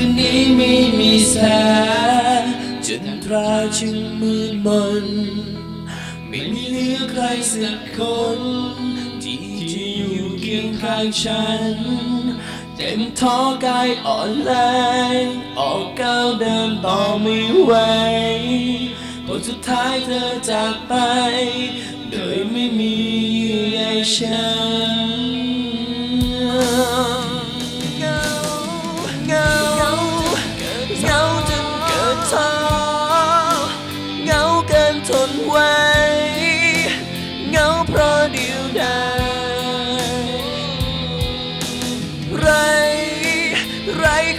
คืนนี้ไม่มีแสงจันทราจึงมืดมน ไม่มีเหลือใครสักคน ที่จะอยู่เคียงข้างฉัน เต็มท้อกายอ่อนแรงออกก้าวเดินต่อไม่ไหวผลสุดท้ายเธอจากไป โดยไม่มีเยื่อใยฉัน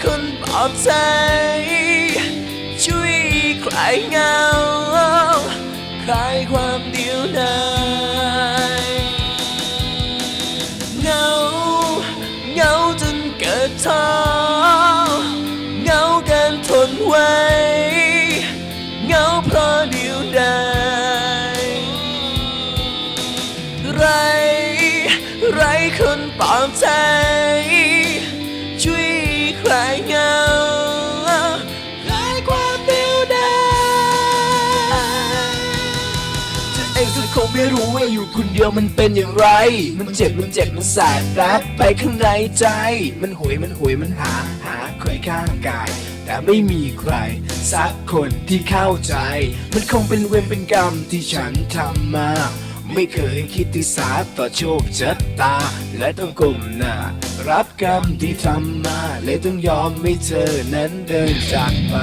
คนปลอบใจ ช่วยคลายเงาคลายความเดียวดายเงาเงาจนเกิดท้อเงาเกินทนไหวเงาเพราะเดียวดายไร ไรคนปลอบใจ งก็ไม่รู้ว่าอยู่คนเดียวมันเป็นอย่างไร มันเจ็บมันเจ็บมันแสบรัดไปข้างในใจ มันหวยมันหวยมันหาหาใครข้างกาย แต่ไม่มีใคร สักคนที่เข้าใจ มันคงเป็นเวรเป็นกรรมที่ฉันทำมาไม่เคยคิดที่สาต่อโชคชะตา และต้องก้มหน้ารับกรรมที่ทำมาเลยต้องยอมให้เธอนั้นเดินจากไป